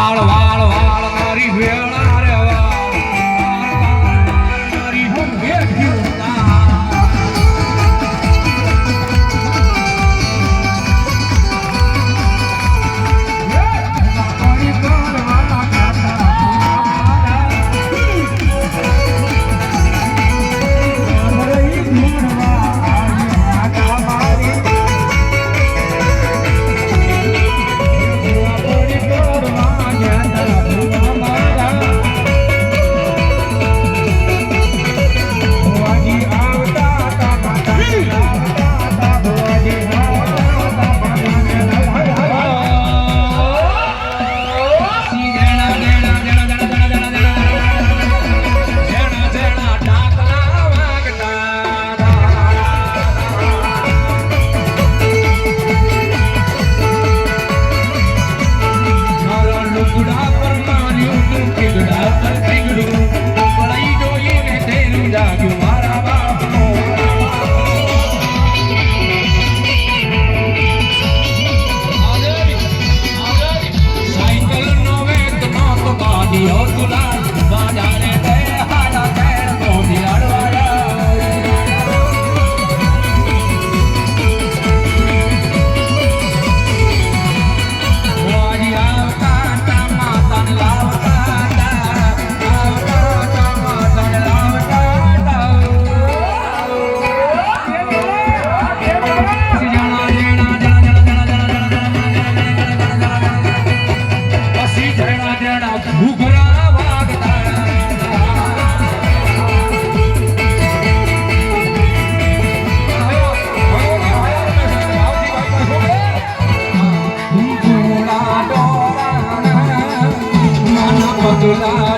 વાળ વાળ વાળ મારી વેળા. Sakura 나라